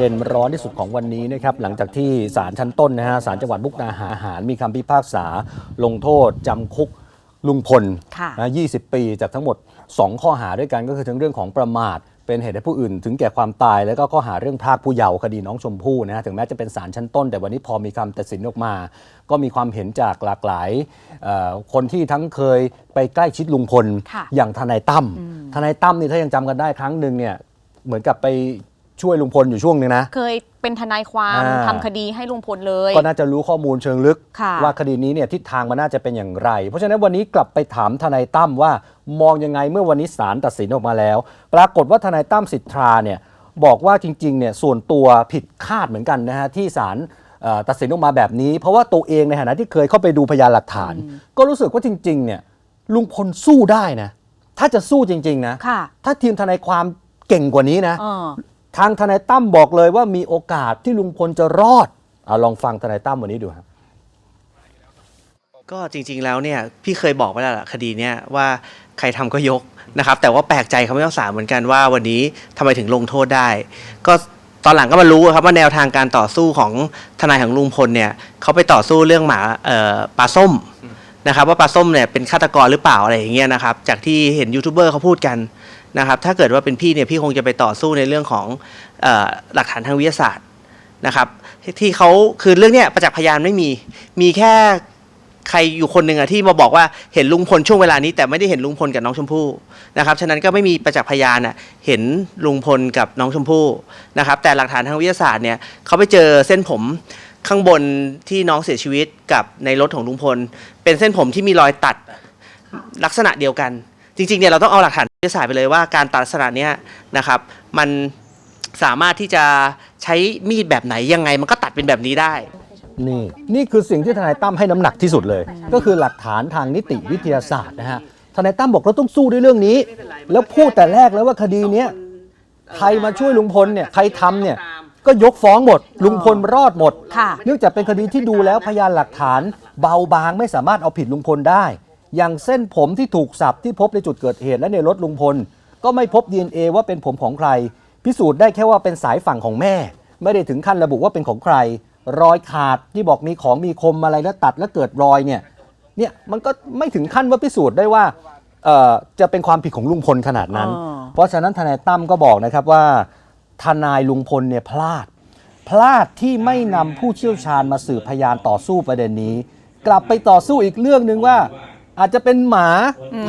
เด่นร้อนที่สุดของวันนี้นะครับหลังจากที่ศาลชั้นต้นนะฮะศาลจังหวัดมุกดาหาร มีคำพิพากษาลงโทษจำคุกลุงพลค่ะนะ20 ปีจากทั้งหมด 2 ข้อหาด้วยกันก็คือทั้งเรื่องของประมาท เป็นเหตุให้ผู้อื่น ถึงแก่ความตาย แล้วก็ข้อหาเรื่องพรากผู้เยาว์คดีน้องชมพู่นะฮะถึงแม้จะเป็นศาลชั้นต้น แต่วันนี้พอมีคำตัดสินออกมา ก็มีความเห็นจากหลากหลายเอ่อคนที่ทั้งเคยไปใกล้ชิดลุงพลค่ะอย่างทนายตั้มทนายตั้มนี่ถ้ายังจำกันได้ครั้งหนึ่งเนี่ยเหมือนกับไป ช่วยลุงพลอยู่ช่วงหนึงนะ เคยเป็นทนายความอ่า ทำคดีให้ลุงพลเลย ก็น่าจะรู้ข้อมูลเชิงลึก ค่ะ ว่าคดีนี้เนี่ยทิศทางมันน่าจะเป็นอย่างไร เพราะฉะนั้นวันนี้กลับไปถามทนายตั้มว่ามองยังไงเมื่อวันนี้ศาลตัดสินออกมาแล้ว ปรากฏว่าทนายตั้มสิทธาเนี่ยบอกว่าจริงๆเนี่ยส่วนตัวผิดคาดเหมือนกันนะฮะที่ศาลเอ่อตัดสินออกมาแบบนี้ เพราะว่าตัวเองในฐานะที่เคยเข้าไปดูพยานหลักฐาน ก็รู้สึกว่าจริงๆเนี่ยลุงพลสู้ได้นะถ้าจะสู้จริงๆนะค่ะ ถ้าทีมทนายความเก่งกว่านี้นะ เออ ทางทนายตั้มบอกเลยว่ามีโอกาสที่ลุงพลจะรอดเอาลองฟังทนายตั้มวันนี้ดูครับก็จริง ๆ แล้วเนี่ยพี่เคยบอกไว้แล้วล่ะคดีเนี้ยว่าใครทำก็ยกนะครับ แต่ว่าแปลกใจเขาไม่ต้องสาเหมือนกันว่าวันนี้ทำไมถึงลงโทษได้ ก็ตอนหลังก็มารู้ครับว่าแนวทางการต่อสู้ของทนายของลุงพลเนี่ยเขาไปต่อสู้เรื่องหมาปลาส้มนะครับ ว่าปลาส้มเนี่ยเป็นฆาตกรหรือเปล่าอะไรอย่างเงี้ยนะครับ จากที่เห็นยูทูบเบอร์เขาพูดกัน นะครับถ้าเกิดว่าเป็นพี่เนี่ยพี่คงจะไปต่อสู้ในเรื่องของออหลักฐานทางวิทยาศาสตร์นะครับที่เขาคือเรื่องเนี้ยประจักษ์พยานไม่มีมีแค่ใครอยู่คนหนึ่งอะที่มาบอกว่าเห็นลุงพลช่วงเวลานี้แต่ไม่ได้เห็นลุงพลกับน้องชมพู่นะครับฉะนั้นก็ไม่มีประจักษ์พยานอะเห็นลุงพลกับน้องชมพู่นะครับแต่หลักฐานทางวิทยาศาสตร์เนี่ยเขาไปเจอเส้นผมข้างบนที่น้องเสียชีวิตกับในรถของลุงพล เป็นเส้นผมที่มีรอยตัดลักษณะเดียวกัน จริงๆเนี่ยเราต้องเอาหลักฐาน วิทยาศาสตร์ไปเลยว่าการตัดลักษณะเนี้ยนะครับมันสามารถที่จะใช้มีดแบบไหนยังไงมันก็ตัดเป็นแบบนี้ได้ นี่นี่คือสิ่งที่ทนายตั้มให้น้ำหนักที่สุดเลย ก็คือหลักฐานทางนิติวิทยาศาสตร์นะฮะทนายตั้มบอกเราต้องสู้ด้วยเรื่องนี้ แล้วพูดแต่แรกแล้วว่าคดีเนี้ยใครมาช่วยลุงพลเนี่ยใครทำเนี่ยก็ยกฟ้องหมด ลุงพลรอดหมด ค่ะ เนื่องจากเป็นคดีที่ดูแล้วพยานหลักฐานเบาบางไม่สามารถเอาผิดลุงพลได้ อย่างเส้นผมที่ถูกสับที่พบในจุดเกิดเหตุและในรถลุงพล ก็ไม่พบ DNA ว่าเป็นผมของใคร พิสูจน์ได้แค่ว่าเป็นสายฝั่งของแม่ ไม่ได้ถึงขั้นระบุว่าเป็นของใคร รอยขาดที่บอกมีของมีคมอะไรแล้วตัดแล้วเกิดรอยเนี่ยเนี่ยมันก็ไม่ถึงขั้นว่าพิสูจน์ได้ว่าเอ่อจะเป็นความผิดของลุงพลขนาดนั้นอ๋อเพราะฉะนั้นทนายตั้มก็บอกนะครับว่า ทนายลุงพลเนี่ยพลาด พลาดที่ไม่นำผู้เชี่ยวชาญมาสืบพยานต่อสู้ประเด็นนี้ กลับไปต่อสู้อีกเรื่องหนึ่งว่า อาจจะเป็นหมา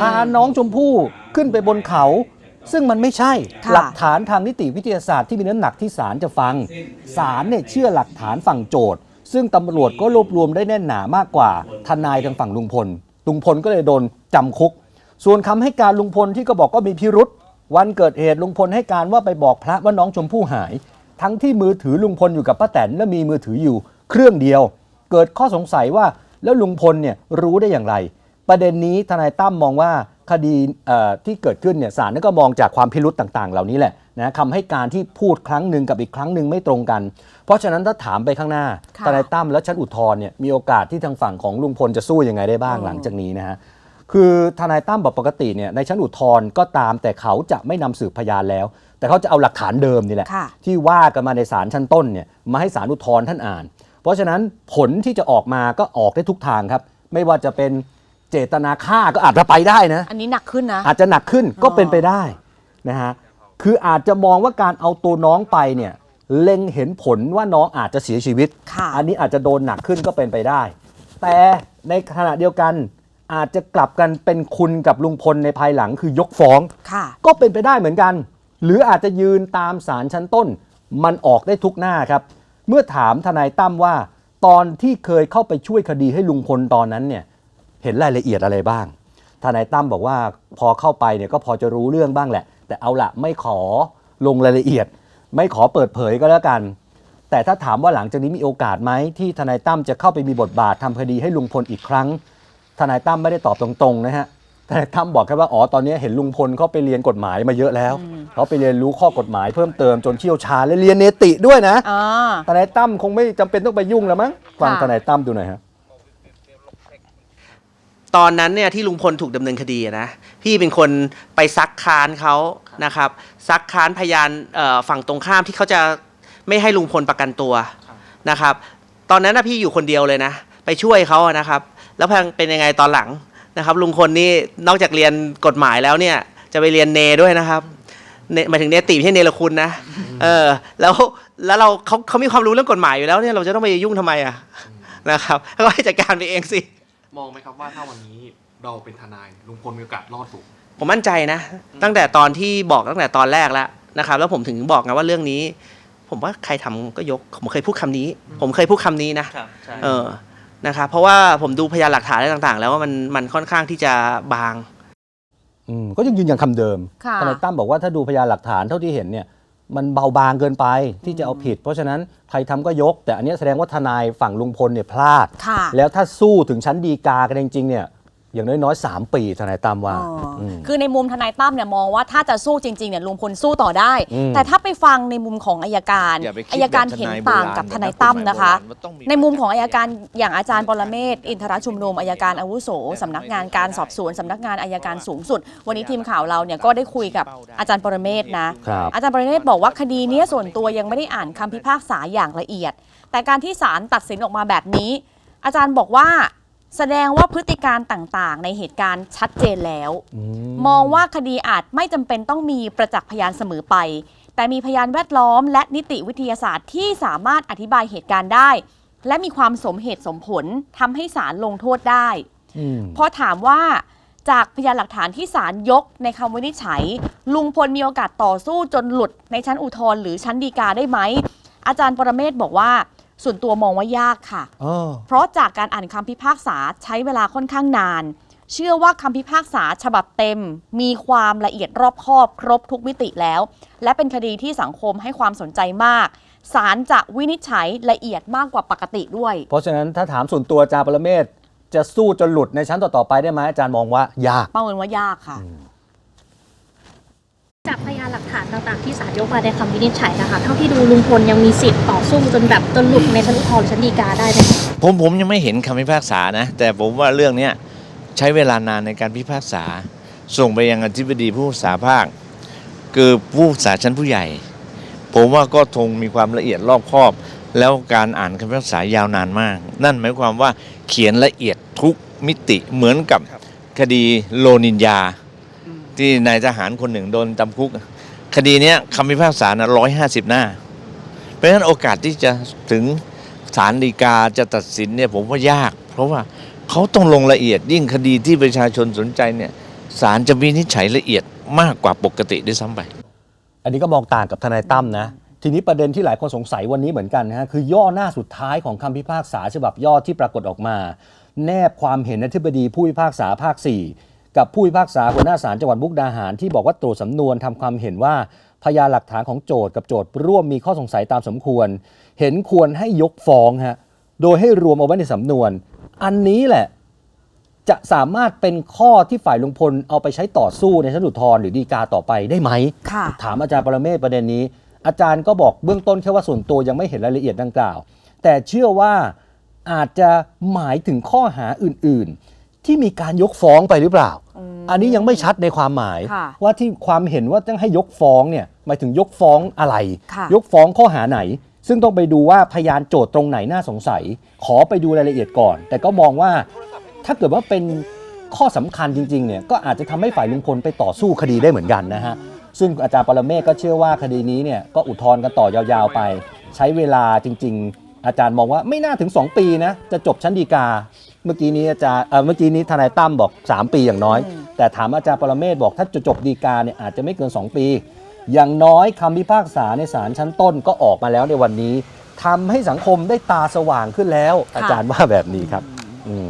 พาน้องชมพู่ขึ้นไปบนเขา ซึ่งมันไม่ใช่ค่ะหลักฐานทางนิติวิทยาศาสตร์ที่มีน้ำหนักที่ศาลจะฟังศาลเนี่ยเชื่อหลักฐานฝั่งโจทย์ซึ่งตำรวจก็รวบรวมได้แน่นหนามากกว่าทนายทางฝั่งลุงพล ลุงพลก็เลยโดนจำคุก ส่วนคำให้การลุงพลที่ก็บอกก็มีพิรุษวันเกิดเหตุลุงพลให้การว่าไปบอกพระว่าน้องชมพู่หาย ทั้งที่มือถือลุงพลอยู่กับป้าแตนและมีมือถืออยู่ เครื่องเดียว เกิดข้อสงสัยว่าแล้วลุงพลเนี่ยรู้ได้อย่างไร ประเด็นนี้ทนายตั้มมองว่าคดีเอ่อที่เกิดขึ้นเนี่ยศาลนั่นก็มองจากความพิรุษต่างๆ เหล่านี้แหละนะคำให้การที่พูดครั้งหนึ่งกับอีกครั้งหนึ่งไม่ตรงกัน เพราะฉะนั้นถ้าถามไปข้างหน้าค่ะทนายตั้มและชั้นอุทธรณ์เนี่ยมีโอกาสที่ทางฝั่งของลุงพลจะสู้ยังไงได้บ้างอ๋อหลังจากนี้นะฮะคือทนายตั้มบอกปกติเนี่ยในชั้นอุทธรณ์ก็ตามแต่เขาจะไม่นำสืบพยานแล้ว แต่เขาจะเอาหลักฐานเดิมนี่แหละค่ะที่ว่ากันมาในศาลชั้นต้นเนี่ยมาให้ศาลอุทธรณ์ท่านอ่าน เพราะฉะนั้นผลที่จะออกมาก็ออกได้ทุกทางครับ ไม่ว่าจะเป็น เจตนาฆ่าก็อาจจะไปได้นะ อันนี้หนักขึ้นนะ อาจจะหนักขึ้นก็เป็นไปได้นะฮะคืออาจจะมองว่าการเอาตัวน้องไปเนี่ยเล็งเห็นผลว่าน้องอาจจะเสียชีวิต ค่ะอันนี้อาจจะโดนหนักขึ้นก็เป็นไปได้ แต่ในขณะเดียวกันอาจจะกลับกันเป็นคุณกับลุงพลในภายหลังคือยกฟ้อง ค่ะ ก็เป็นไปได้เหมือนกัน หรืออาจจะยืนตามศาลชั้นต้น มันออกได้ทุกหน้าครับ เมื่อถามทนายตั้มว่า ตอนที่เคยเข้าไปช่วยคดีให้ลุงพลตอนนั้นเนี่ย เห็นรายละเอียดอะไรบ้างทนายตั้มบอกว่าพอเข้าไปเนี่ยก็พอจะรู้เรื่องบ้างแหละ แต่เอาละไม่ขอลงรายละเอียด ไม่ขอเปิดเผยก็แล้วกัน แต่ถ้าถามว่าหลังจากนี้มีโอกาสไหมที่ทนายตั้มจะเข้าไปมีบทบาททำคดีให้ลุงพลอีกครั้ง ทนายตั้มไม่ได้ตอบตรงๆนะฮะทนายตั้มบอกแค่ว่าอ๋อตอนนี้เห็นลุงพลเขาไปเรียนกฎหมายมาเยอะแล้วเขาไปเรียนรู้ข้อกฎหมายเพิ่มเติมจนเชี่ยวชาญและเรียนเนติด้วยนะอ่าทนายตั้มคงไม่จำเป็นต้องไปยุ่งแล้วมั้งฟังค่ะทนายตั้มดูหน่อยฮะ ตอนนั้นเนี่ยที่ลุงพลถูกดำเนินคดีอะนะพี่เป็นคนไปซักค้านเขานะครับซักค้านพยานเอ่อฝั่งตรงข้ามที่เขาจะไม่ให้ลุงพลประกันตัวนะครับ ตอนนั้นนะพี่อยู่คนเดียวเลยนะ ไปช่วยเขาอะนะครับ แล้วพังเป็นยังไงตอนหลังนะครับ ลุงพลนี่นอกจากเรียนกฎหมายแล้วเนี่ยจะไปเรียนเนด้วยนะครับเนหมายถึงเนติไม่ใช่เนรคุณนะเออแล้วแล้วเราเขาเขามีความรู้เรื่องกฎหมายอยู่แล้วเนี่ยเราจะต้องไปยุ่งทำไมอะนะครับก็ให้จัดการไปเองสิ มองไหมครับว่าถ้าวันนี้เราเป็นทนายลุงพลมีโอกาสรอดสูง ผมมั่นใจนะ ตั้งแต่ตอนที่บอกตั้งแต่ตอนแรกแล้วนะครับ แล้วผมถึงบอกไงว่าเรื่องนี้ ผมว่าใครทำก็ยก ผมเคยพูดคำนี้ ผมเคยพูดคำนี้นะ เออ นะครับ เพราะว่าผมดูพยานหลักฐานอะไรต่าง ๆ แล้วว่ามันมันค่อนข้างที่จะบางอืมก็ยังยืนยันคำเดิมค่ะทนายตั้มบอกว่าถ้าดูพยานหลักฐานเท่าที่เห็นเนี่ย มันเบาบางเกินไปที่จะเอาผิด เพราะฉะนั้นใครทำก็ยก แต่อันเนี้ยแสดงว่าทนายฝั่งลุงพลเนี่ยพลาดค่ะแล้วถ้าสู้ถึงชั้นดีกากันจริงๆเนี่ย อย่างน้อยๆ 3 ปีทนายตั้มว่าอ๋ออม คือในมุมทนายตั้มเนี่ยมองว่าถ้าจะสู้จริงๆเนี่ยลุงพลสู้ต่อได้ อืม แต่ถ้าไปฟังในมุมของอายการอย่าไปคิดอายการแบบทนายเห็นต่างกับโบทราณนายตั้มนะคะ แบบกฎหมายโบราณว่าต้องมี ในมุมของอายการอย่างอาจารย์ปรเมศวร์อินทรชุมนุมอายการอาวุโสสำนักงานการสอบสวนสำนักงานอายการสูงสุด วันนี้ทีมข่าวเราเนี่ยก็ได้คุยกับอาจารย์ปรเมศวร์นะ ครับ อาจารย์ปรเมศวร์บอกว่าคดีเนี้ยส่วนตัวยังไม่ได้อ่านคำพิพากษาอย่างละเอียด แต่การที่ศาลตัดสินออกมาแบบนี้ อาจารย์บอกว่า แสดงว่าพฤติการต่างๆ ในเหตุการณ์ชัดเจนแล้วอืมองว่าคดีอาจไม่จำเป็นต้องมีประจักษ์พยานเสมอไป แต่มีพยานแวดล้อม และนิติวิทยาศาสตร์ที่สามารถอธิบายเหตุการณ์ได้ และมีความสมเหตุสมผลทำให้ศาลลงโทษได้อืมพอถามว่าจากพยานหลักฐานที่ศาลยกในคำวินิจฉัย ลุงพลมีโอกาสต่อสู้จนหลุดในชั้นอุทธรณ์หรือชั้นฎีกาได้ไหมอาจารย์ปรเมศบอกว่า ส่วนตัวมองว่ายากค่ะ อ๋อเพราะจากการอ่านคำพิพากษาใช้เวลาค่อนข้างนาน เชื่อว่าคำพิพากษาฉบับเต็ม มีความละเอียดรอบคอบครบทุกมิติแล้ว และเป็นคดีที่สังคมให้ความสนใจมากศาลจะวินิจฉัยละเอียดมากกว่าปกติด้วย เพราะฉะนั้นถ้าถามส่วนตัวอาจารย์ปรเมศจะสู้จนหลุดในชั้นต่อๆไปได้ไหมอาจารย์มองว่ายาก ประเมินว่ายากค่ะจาก พยานหลักฐานต่างๆที่ศาลยกมาในคำวินิจฉัยนะคะเท่าที่ดูลุงพลยังมีสิทธิ์ต่อสู้จนแบบจนหลุดในชั้นอุทธรณ์ชั้นฎีกาได้ไหมผมผมยังไม่เห็นคำพิพากษานะ แต่ผมว่าเรื่องเนี้ยใช้เวลานานในการพิพากษา ส่งไปยังอธิบดีผู้พิพากษาภาค คือผู้พิพาชั้นผู้ใหญ่ ผมว่าก็คงมีความละเอียดรอบคอบ แล้วการอ่านคำพิพากษายาวนานมาก นั่นหมายความว่าเขียนละเอียดทุกมิติเหมือนกับคดีโลนินยา ที่นายทหารคนหนึ่งโดนจำคุก คดีนี้คำพิพากษานะร้อยห้าสิบหน้า เพราะฉะนั้นโอกาสที่จะถึงศาลฎีกาจะตัดสินเนี่ยผมว่ายาก เพราะว่าเขาต้องลงละเอียดยิ่งคดีที่ประชาชนสนใจเนี่ยศาลจะวินิจฉัยละเอียดมากกว่าปกติด้วยซ้ำไป อันนี้ก็มองต่างกับทนายตั้มนะ ทีนี้ประเด็นที่หลายคนสงสัยวันนี้เหมือนกันนะฮะคือย่อหน้าสุดท้ายของคำพิพากษาฉบับย่อที่ปรากฏออกมา แนบความเห็นอธิบดีผู้พิพากษาภาค 4 กับผู้พิพากษาหัวหน้าศาลจังหวัดมุกดาหารที่บอกว่าตรวจสำนวนทำความเห็นว่าพยานหลักฐานของโจทก์กับโจทก์ร่วมมีข้อสงสัยตามสมควร เห็นควรให้ยกฟ้องฮะโดยให้รวมเอาไว้ในสำนวน อันนี้แหละจะสามารถเป็นข้อที่ฝ่ายลุงพลเอาไปใช้ต่อสู้ในชั้นอุทธรณ์หรือฎีกาต่อไปได้ไหมค่ะถามอาจารย์ปรเมศประเด็นนี้ อาจารย์ก็บอกเบื้องต้นแค่ว่าส่วนตัวยังไม่เห็นรายละเอียดดังกล่าว แต่เชื่อว่าอาจจะหมายถึงข้อหาอื่น ๆ ที่มีการยกฟ้องไปหรือเปล่า อันนี้ยังไม่ชัดในความหมาย ค่ะว่าที่ความเห็นว่าต้องให้ยกฟ้องเนี่ยหมายถึงยกฟ้องอะไร ค่ะ ยกฟ้องข้อหาไหน ซึ่งต้องไปดูว่าพยานโจทย์ตรงไหนน่าสงสัย ขอไปดูรายละเอียดก่อน แต่ก็มองว่าถ้าเกิดว่าเป็นข้อสำคัญจริงๆเนี่ยก็อาจจะทำให้ฝ่ายลุงพลไปต่อสู้คดีได้เหมือนกันนะฮะซึ่งอาจารย์ปรเมศก็เชื่อว่าคดีนี้เนี่ยก็อุทธรณ์กันต่อยาวๆไป ใช้เวลาจริง ๆ อาจารย์มองว่าไม่น่าถึง 2 ปีนะจะจบชั้นฎีกา เมื่อกี้นี้อาจารย์เอ่อเมื่อกี้นี้ทนายตั้มบอก 3 ปีอย่างน้อยอืมแต่ถามอาจารย์ปรเมศบอกถ้าจะจบฎีกาเนี่ยอาจจะไม่เกิน 2 ปี อย่างน้อยคำพิพากษาในศาลชั้นต้นก็ออกมาแล้วในวันนี้ทำให้สังคมได้ตาสว่างขึ้นแล้ว อาจารย์ว่าแบบนี้ครับ อืม